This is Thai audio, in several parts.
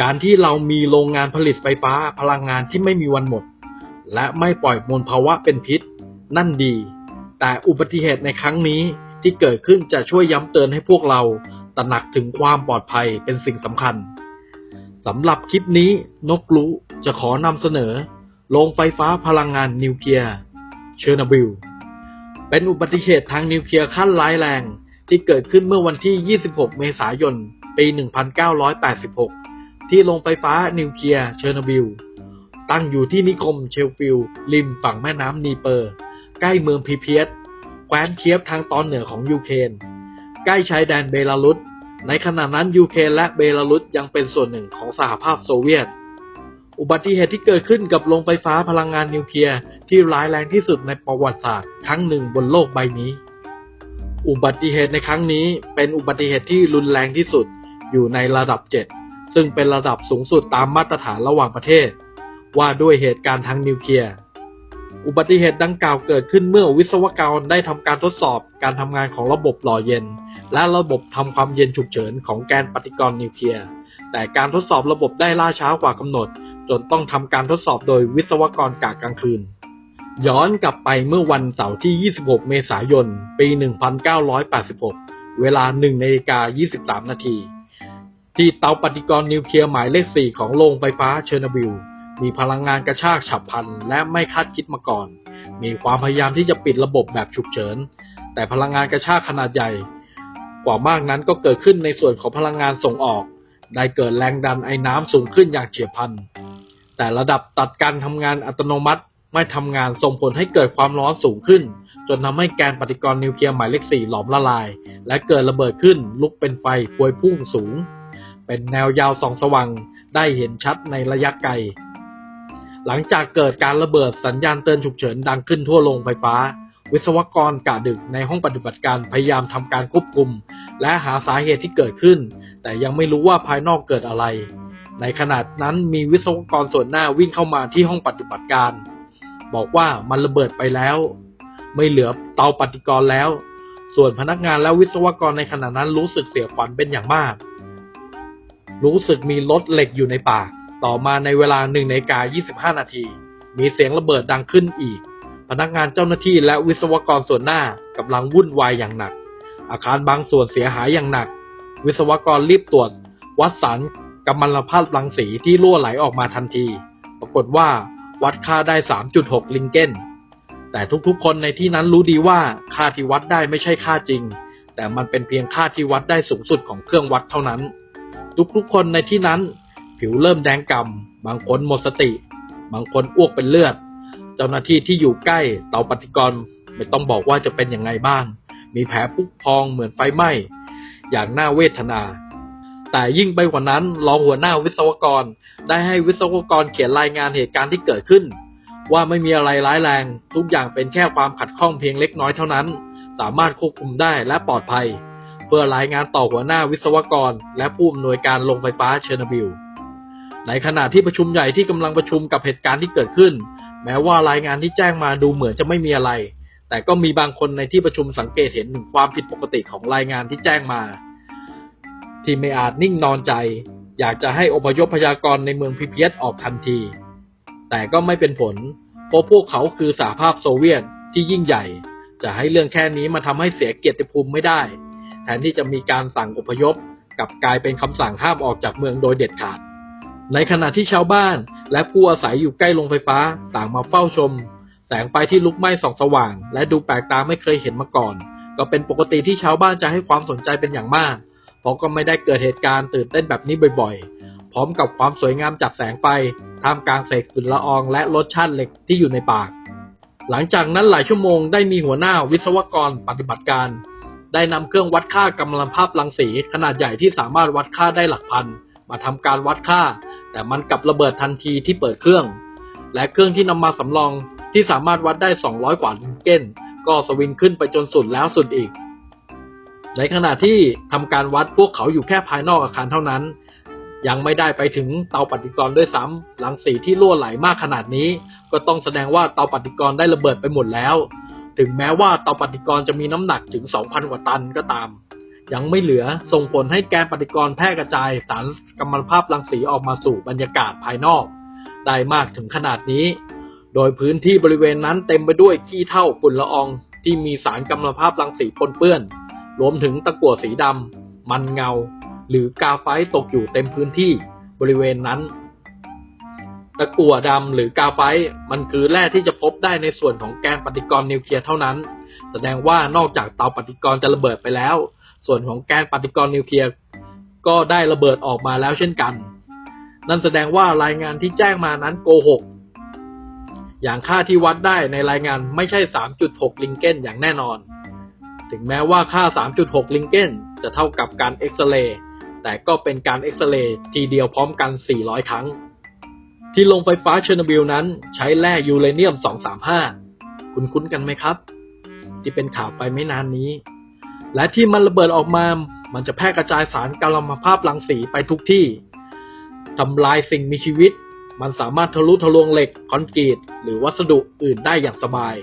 การที่เรามีโรงงานผลิตไฟฟ้าพลังงานที่ไม่มีวันหมด และไม่ปล่อยมลภาวะเป็นพิษ นั่นดี แต่อุบัติเหตุในครั้งนี้ที่เกิดขึ้นจะช่วยย้ำเตือนให้พวกเราตระหนักถึงความปลอดภัยเป็นสิ่งสำคัญสำหรับคลิปนี้นกรู้จะขอนำเสนอโรงไฟฟ้าพลังงานนิวเคลียร์เชอร์โนบิล เป็นอุบัติเหตุทางนิวเคลียร์ขั้นร้ายแรง ที่เกิดขึ้นเมื่อวันที่ 26 เมษายน ปี 1986 ที่โรงไฟฟ้านิวเคลียร์เชอร์โนบิล ตั้งอยู่ที่นิคมเชลฟิลริมฝั่งแม่น้ำนีเปอร์ ใกล้เมืองพีเพียสแคว้นเคียฟทางตอนเหนือของยูเครนใกล้ชายแดนเบลารุสในขณะนั้นยูเครนและเบลารุสยังเป็นส่วนหนึ่งของสหภาพโซเวียต อุบัติเหตุที่เกิดขึ้นกับโรงไฟฟ้าพลังงานนิวเคลียร์ที่ร้ายแรงที่สุดในประวัติศาสตร์ครั้งหนึ่งบนโลกใบนี้ อุบัติเหตุในครั้งนี้เป็นอุบัติเหตุที่รุนแรงที่สุดอยู่ในระดับ 7 ซึ่งเป็นระดับสูงสุดตามมาตรฐานระหว่างประเทศ ว่าด้วยเหตุการณ์ทางนิวเคลียร์ อุบัติเหตุดังกล่าวเกิดขึ้นเมื่อวิศวกรได้ทำการทดสอบการทำงานของระบบหล่อเย็น และระบบทำความเย็นฉุกเฉินของแกนปฏิกรณ์นิวเคลียร์ แต่การทดสอบระบบได้ล่าช้ากว่ากำหนด จนต้องทำการทดสอบโดยวิศวกรกะกลางคืน ย้อนกลับไปเมื่อวันเสาร์ที่ 26 เมษายน ปี 1986 เวลา1นาฬิกา23 นาที ที่เตาปฏิกรณ์นิวเคลียร์หมายเลข 4 ของโรงไฟฟ้าเชอร์โนบิล มีพลังงานกระชากฉับพลันและไม่คาดคิดมาก่อน มีความพยายามที่จะปิดระบบแบบฉุกเฉิน แต่พลังงานกระชากขนาดใหญ่ กว่ามากนั้นก็เกิดขึ้นในส่วนของพลังงานส่งออก ได้เกิดแรงดันไอ้น้ำสูงขึ้นอย่างเฉียบพลัน แต่ระดับตัดการทำงานอัตโนมัติไม่ทำงานส่งผลให้เกิดความร้อนสูงขึ้น จนทำให้แกนปฏิกรณ์นิวเคลียร์หมายเลขสี่หลอมละลาย และเกิดระเบิดขึ้นลุกเป็นไฟพวยพุ่งสูง เป็นแนวยาวส่องสว่างได้เห็นชัดในระยะไกล หลังจากเกิดการระเบิดสัญญาณเตือนฉุกเฉินดังขึ้นทั่วโรงไฟฟ้า วิศวกรกะดึกในห้องปฏิบัติการพยายามทำการควบคุม และหาสาเหตุที่เกิดขึ้น แต่ยังไม่รู้ว่าภายนอกเกิดอะไร ในขณะนั้นมีวิศวกรส่วนหน้าวิ่งเข้ามาที่ห้องปฏิบัติการ บอกว่ามันระเบิดไปแล้ว ไม่เหลือเตาปฏิกรณ์แล้ว ส่วนพนักงานและวิศวกรในขณะนั้นรู้สึกเสียขวัญเป็นอย่างมาก รู้สึกมีรถเหล็กอยู่ในปากต่อมาในเวลา1นาฬิกา25 นาที มีเสียงระเบิดดังขึ้นอีก พนักงานเจ้าหน้าที่และวิศวกรส่วนหน้ากำลังวุ่นวายอย่างหนัก อาคารบางส่วนเสียหายอย่างหนัก วิศวกรรีบตรวจ วัดสารกัมมันตภาพรังสีที่รั่วไหลออกมาทันที ปรากฏว่าวัดค่าได้ 3.6 ลิงเกนแต่ทุกๆ คนในที่นั้นรู้ดีว่าค่าที่วัดได้ไม่ใช่ค่าจริง แต่มันเป็นเพียงค่าที่วัดได้สูงสุดของเครื่องวัดเท่านั้น ทุกๆคนในที่นั้น ผิวเริ่มแดงกำ่ำบางคนหมดสติ บางคนอ้วกเป็นเลือด เจ้าหน้าที่ที่อยู่ใกล้เตาปฏิกรณ์ไม่ต้องบอกว่าจะเป็นยังไงบ้าง มีแผลพุพองเหมือนไฟไหม้ อย่างน่าเวทนา แต่ยิ่งไปกว่านั้นรองหัวหน้าวิศวกรได้ให้วิศวกรเขียนรายงานเหตุการณ์ที่เกิดขึ้น ว่าไม่มีอะไรร้ายแรง ทุกอย่างเป็นแค่ความขัดข้องเพียงเล็กน้อยเท่านั้น สามารถควบคุมได้และปลอดภัย เพื่อรายงานต่อหัวหน้าวิศวกร และผู้อำนวยการโรงไฟฟ้าเชอร์โนบิล ในขณะที่ประชุมใหญ่ที่กำลังประชุมกับเหตุการณ์ที่เกิดขึ้น แม้ว่ารายงานที่แจ้งมาดูเหมือนจะไม่มีอะไร แต่ก็มีบางคนในที่ประชุมสังเกตเห็นถึงความผิดปกติของรายงานที่แจ้งมา ที่ไม่อาจนิ่งนอนใจ อยากจะให้อพยพพยากรในเมืองพิเพียสออกทันที แต่ก็ไม่เป็นผล เพราะพวกเขาคือสหภาพโซเวียตที่ยิ่งใหญ่ จะให้เรื่องแค่นี้มาทำให้เสียเกียรติภูมิไม่ได้ แทนที่จะมีการสั่งอพยพกับกลายเป็นคำสั่งห้ามออกจากเมืองโดยเด็ดขาด ในขณะที่ชาวบ้านและผู้อาศัยอยู่ใกล้โรงไฟฟ้าต่างมาเฝ้าชม แสงไฟที่ลุกไหม้ส่องสว่าง และดูแปลกตาไม่เคยเห็นมาก่อน ก็เป็นปกติที่ชาวบ้านจะให้ความสนใจเป็นอย่างมาก เพราะก็ไม่ได้เกิดเหตุการณ์ตื่นเต้นแบบนี้บ่อยๆ พร้อมกับความสวยงามจากแสงไฟท่ามกลางเศษฝุ่นละอองและรสชาติเหล็กที่อยู่ในปาก หลังจากนั้นหลายชั่วโมงได้มีหัวหน้าวิศวกรปฏิบัติการ ได้นำเครื่องวัดค่ากำลังภาพรังสีขนาดใหญ่ที่สามารถวัดค่าได้หลักพัน มาทำการวัดค่า แต่มันกลับระเบิดทันทีที่เปิดเครื่อง และเครื่องที่นำมาสำรองที่สามารถวัดได้ 200 กว่าลิงเกนก็สวิงขึ้นไปจนสุดแล้วสุดอีก ในขณะที่ทำการวัดพวกเขาอยู่แค่ภายนอกอาคารเท่านั้น ยังไม่ได้ไปถึงเตาปฏิกรณ์ด้วยซ้ำรังสีที่รั่วไหลมากขนาดนี้ ก็ต้องแสดงว่าเตาปฏิกรณ์ได้ระเบิดไปหมดแล้ว ถึงแม้ว่าเตาปฏิกรณ์จะมีน้ำหนักถึง 2,000 กว่าตันก็ตาม ยังไม่เหลือส่งผลให้แกนปฏิกรณ์แพร่กระจายสารกัมมันภาพรังสีออกมาสู่บรรยากาศภายนอก ได้มากถึงขนาดนี้ โดยพื้นที่บริเวณนั้นเต็มไปด้วยขี้เถ้าฝุ่นละอองที่มีสารกัมมันภาพรังสีปนเปื้อน รวมถึงตะกั่วสีดำมันเงา หรือกาไฟตกอยู่เต็มพื้นที่บริเวณนั้น ตะกั่วดำหรือกาไฟมันคือแร่ที่จะพบได้ในส่วนของแกนปฏิกรณ์นิวเคลียร์เท่านั้น แสดงว่านอกจากเตาปฏิกรณ์จะระเบิดไปแล้ว ส่วนของแกนปฏิกรณ์นิวเคลียร์ก็ได้ระเบิดออกมาแล้วเช่นกัน นั่นแสดงว่ารายงานที่แจ้งมานั้นโกหก อย่างค่าที่วัดได้ในรายงานไม่ใช่ 3.6 ลิงเกนอย่างแน่นอน ถึงแม้ว่าค่า 3.6 ลิงเกนจะเท่ากับการเอ็กซเรย์แต่ก็เป็นการเอ็กซเรย์ทีเดียวพร้อมกัน 400 ครั้ง ที่โรงไฟฟ้าเชอร์โนบิลนั้นใช้แร่ยูเรเนียม 235 คุณคุ้นกันไหมครับ ที่เป็นข่าวไปไม่นานนี้ และที่มันระเบิดออกมา มันจะแพร่กระจายสารกัลมภาพรังสีไปทุกที่ทำลายสิ่งมีชีวิต มันสามารถทะลุทะลวงเหล็กคอนกรีต หรือวัสดุอื่นได้อย่างสบาย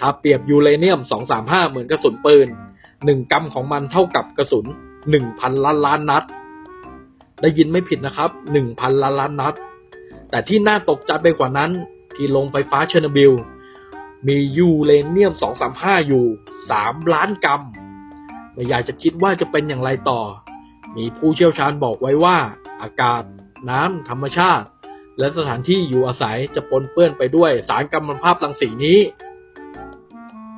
ถ้าเปรียบยูเรเนียม 235 เหมือนกระสุนปืน 1 กรัมของมันเท่ากับกระสุน 1,000 ล้านล้านนัด ได้ยินไม่ผิดนะครับ 1,000 ล้านล้านนัด แต่ที่น่าตกใจไปกว่านั้น ที่โรงไฟฟ้าเชอร์โนบิล มียูเรเนียม 235 อยู่ 3 ล้านกรัมไม่อยากจะคิดว่าจะเป็นอย่างไรต่อ มีผู้เชี่ยวชาญบอกไว้ว่า อากาศ น้ำ ธรรมชาติ และสถานที่อยู่อาศัยจะปนเปื้อนไปด้วยสารกัมมันภาพรังสีนี้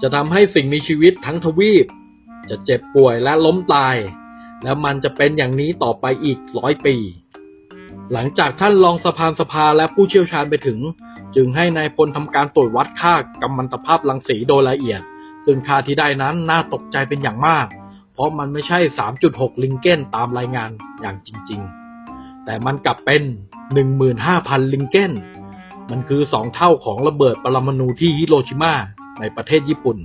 จะทำให้สิ่งมีชีวิตทั้งทวีป จะเจ็บป่วยและล้มตาย และมันจะเป็นอย่างนี้ต่อไปอีกร้อยปี หลังจากท่านรองสภานสภาและผู้เชี่ยวชาญไปถึง จึงให้นายพลทำการตรวจวัดค่ากัมมันตภาพรังสีโดยละเอียด ซึ่งค่าที่ได้นั้นน่าตกใจเป็นอย่างมาก เพราะมันไม่ใช่ 3.6 ลิงเกนตามรายงานอย่างจริง ๆ แต่มันกลับเป็น 15,000 ลิงเกนมันคือ2เท่าของระเบิดปรมาณูที่ฮิโรชิมาในประเทศญี่ปุ่น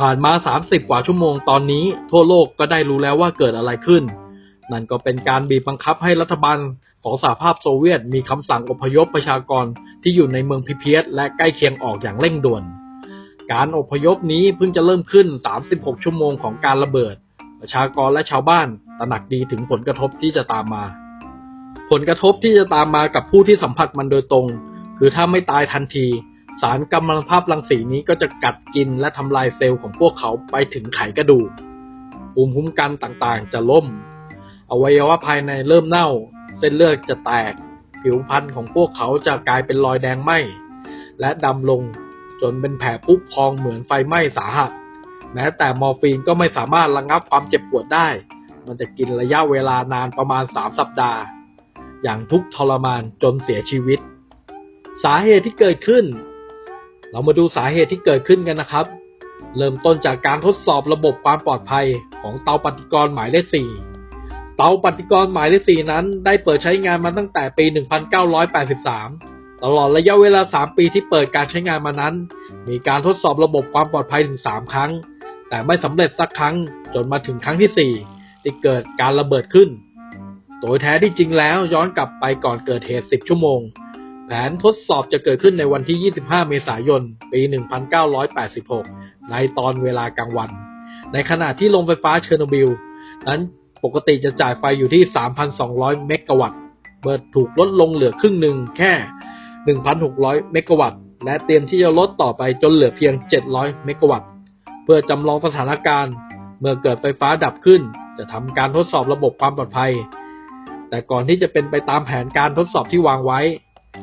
ผ่านมา 30 กว่าชั่วโมงตอนนี้ ทั่วโลกก็ได้รู้แล้วว่าเกิดอะไรขึ้น นั่นก็เป็นการบีบบังคับให้รัฐบาลของสหภาพโซเวียตมีคำสั่งอพยพประชากรที่อยู่ในเมืองพิเพียสและใกล้เคียงออกอย่างเร่งด่วน การอพยพนี้เพิ่งจะเริ่มขึ้น 36 ชั่วโมงของการระเบิด ประชากรและชาวบ้านตระหนักดีถึงผลกระทบที่จะตามมา ผลกระทบที่จะตามมากับผู้ที่สัมผัสมันโดยตรง คือถ้าไม่ตายทันที สารกัมมันตภาพรังสีนี้ก็จะกัดกินและทำลายเซลล์ของพวกเขาไปถึงไขกระดูกภูมิคุ้มกันต่างๆ จะล่ม อวัยวะภายในเริ่มเน่า เส้นเลือดจะแตก ผิวพรรณของพวกเขาจะกลายเป็นรอยแดงไหม้และดำลงจนเป็นแผลพุพองเหมือนไฟไหม้สาหัสแม้แต่มอร์ฟีนก็ไม่สามารถระงับความเจ็บปวดได้ มันจะกินระยะเวลานานประมาณ 3 สัปดาห์ อย่างทุกทรมานจนเสียชีวิต สาเหตุที่เกิดขึ้น เรามาดูสาเหตุที่เกิดขึ้นกันนะครับ เริ่มต้นจากการทดสอบระบบความปลอดภัยของเตาปฏิกรณ์หมายเลข4 เตาปฏิกรณ์หมายเลข4นั้น ได้เปิดใช้งานมาตั้งแต่ปี 1983 ตลอดระยะเวลา 3 ปีที่เปิดการใช้งานมานั้น มีการทดสอบระบบความปลอดภัยถึง 3 ครั้ง แต่ไม่สำเร็จสักครั้งจนมาถึงครั้งที่ 4 ที่เกิดการระเบิดขึ้น โดยแท้ที่จริงแล้วย้อนกลับไปก่อนเกิดเหตุ 10 ชั่วโมง แผนทดสอบจะเกิดขึ้นในวันที่ 25 เมษายน ปี 1986 ในตอนเวลากลางวัน ในขณะที่โรงไฟฟ้าเชอร์โนบิลนั้น ปกติจะจ่ายไฟอยู่ที่ 3,200 เมกะวัตต์ เบิดถูกลดลงเหลือครึ่งหนึ่งแค่ 1,600 เมกะวัตต์ และเตรียมที่จะลดต่อไปจนเหลือเพียง 700 เมกะวัตต์ เพื่อจำลองสถานการณ์ เมื่อเกิดไฟฟ้าดับขึ้น จะทำการทดสอบระบบความปลอดภัย แต่ก่อนที่จะเป็นไปตามแผนการทดสอบที่วางไว้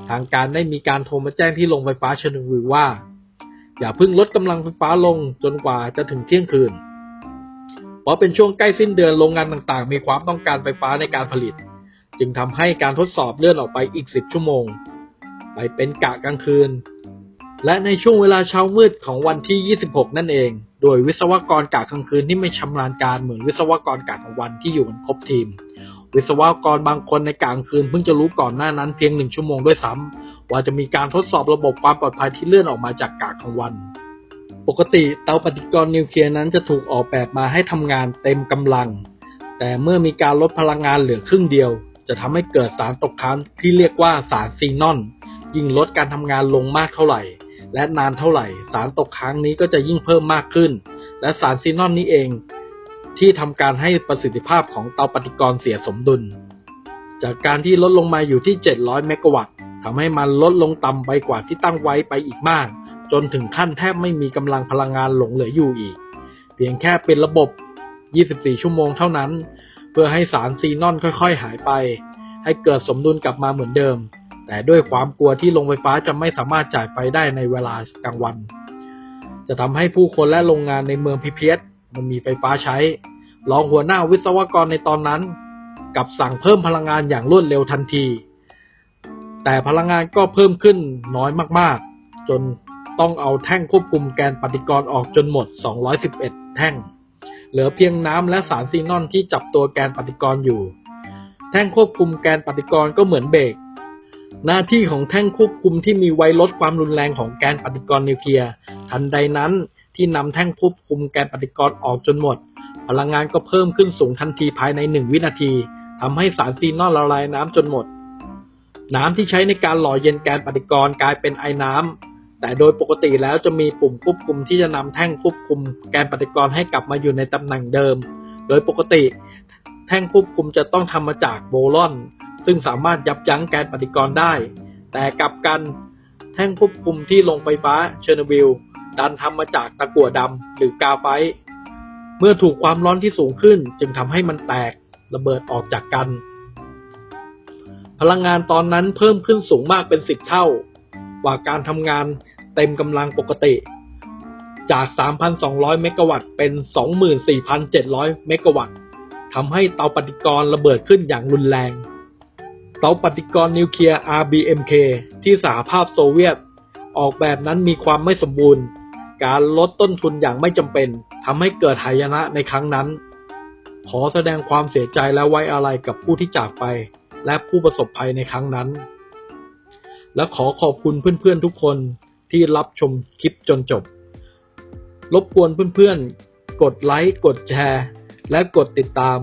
ทางการได้มีการโทรมาแจ้งที่โรงไฟฟ้าเชอร์โนบิลว่า อย่าเพิ่งลดกำลังไฟฟ้าลงจนกว่าจะถึงเที่ยงคืน เพราะเป็นช่วงใกล้สิ้นเดือนโรงงานต่างๆ มีความต้องการไฟฟ้าในการผลิต จึงทำให้การทดสอบเลื่อนออกไปอีก 10 ชั่วโมง ไปเป็นกะกลางคืน และในช่วงเวลาเช้ามืดของวันที่ 26 นั่นเอง โดยวิศวกรกะกลางคืนที่ไม่ชำนาญการเหมือนวิศวกรกะกลางวันที่อยู่กันครบทีม วิศวกรบางคนในกลางคืนเพิ่งจะรู้ก่อนหน้านั้นเพียงหนึ่งชั่วโมงด้วยซ้ำว่าจะมีการทดสอบระบบความปลอดภัยที่เลื่อนออกมาจากกะกลางวัน ปกติเตาปฏิกรณ์นิวเคลียร์นั้นจะถูกออกแบบมาให้ทำงานเต็มกำลัง แต่เมื่อมีการลดพลังงานเหลือครึ่งเดียว จะทำให้เกิดสารตกค้างที่เรียกว่าสารซีนอน ยิ่งลดการทำงานลงมากเท่าไหร่ และนานเท่าไหร่ สารตกค้างนี้ก็จะยิ่งเพิ่มมากขึ้น และสารซีนอนนี้เอง ที่ทำการให้ประสิทธิภาพของเตาปฏิกรณ์เสียสมดุล จากการที่ลดลงมาอยู่ที่ 700 เมกะวัตต์ทำให้มันลดลงต่ำไปกว่าที่ตั้งไว้ไปอีกมาก จนถึงขั้นแทบไม่มีกำลังพลังงานหลงเหลืออยู่อีก เพียงแค่เป็นระบบ 24 ชั่วโมงเท่านั้น เพื่อให้สารซีนอนค่อยๆ หายไป ให้เกิดสมดุลกลับมาเหมือนเดิม แต่ด้วยความกลัวที่โรงไฟฟ้าจะไม่สามารถจ่ายไฟได้ในเวลากลางวัน จะทำให้ผู้คนและโรงงานในเมืองพิเพียตมันมีไฟฟ้าใช้ รองหัวหน้าวิศวกรในตอนนั้นกับสั่งเพิ่มพลังงานอย่างรวดเร็วทันที แต่พลังงานก็เพิ่มขึ้นน้อยมากๆ จน ต้องเอาแท่งควบคุมแกนปฏิกรณ์ออกจนหมด 211 แท่ง เหลือเพียงน้ำและสารซีนอนที่จับตัวแกนปฏิกรณ์อยู่ แท่งควบคุมแกนปฏิกรณ์ก็เหมือนเบรก หน้าที่ของแท่งควบคุมที่มีไว้ลดความรุนแรงของแกนปฏิกรณ์นิวเคลียร์ ทันใดนั้นที่นำแท่งควบคุมแกนปฏิกรณ์ออกจนหมด พลังงานก็เพิ่มขึ้นสูงทันทีภายในหนึ่งวินาทีทำให้สารซีนอนละลายน้ำจนหมด น้ำที่ใช้ในการหล่อเย็นแกนปฏิกรณ์กลายเป็นไอน้ำ แต่โดยปกติแล้วจะมีปุ่มควบคุมที่จะนำแท่งควบคุมแกนปฏิกรณ์ให้กลับมาอยู่ในตำแหน่งเดิม โดยปกติ แท่งควบคุมจะต้องทำมาจากโบลอน ซึ่งสามารถยับยั้งแกนปฏิกรณ์ได้ แต่กลับกันแท่งควบคุมที่โรงไฟฟ้าเชอร์โนบิลดันทำมาจากตะกั่วดำหรือกาไฟ เมื่อถูกความร้อนที่สูงขึ้นจึงทำให้มันแตกระเบิดออกจากกัน พลังงานตอนนั้นเพิ่มขึ้นสูงมากเป็นสิบเท่ากว่าการทำงาน เต็มกำลังปกติ จาก 3,200 เมกะวัตต์เป็น 24,700 เมกะวัตต์ทำให้เตาปฏิกรณ์ระเบิดขึ้นอย่างรุนแรง เตาปฏิกรณ์นิวเคลียร์ RBMK ที่สหภาพโซเวียต ออกแบบนั้นมีความไม่สมบูรณ์ การลดต้นทุนอย่างไม่จำเป็นทำให้เกิดหายนะในครั้งนั้น ขอแสดงความเสียใจและไว้อาลัยกับผู้ที่จากไป และผู้ประสบภัยในครั้งนั้น และขอขอบคุณเพื่อนๆทุกคน ที่รับชมคลิปจนจบ รบกวนเพื่อนๆ กดไลค์ กดแชร์ และกดติดตาม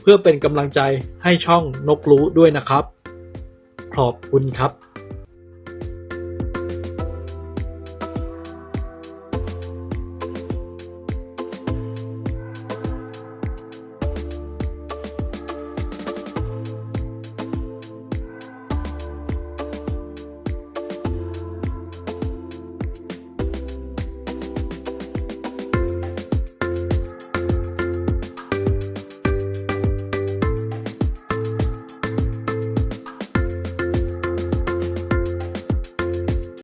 เพื่อเป็นกำลังใจให้ช่องนกรู้ด้วยนะครับ ขอบคุณครับ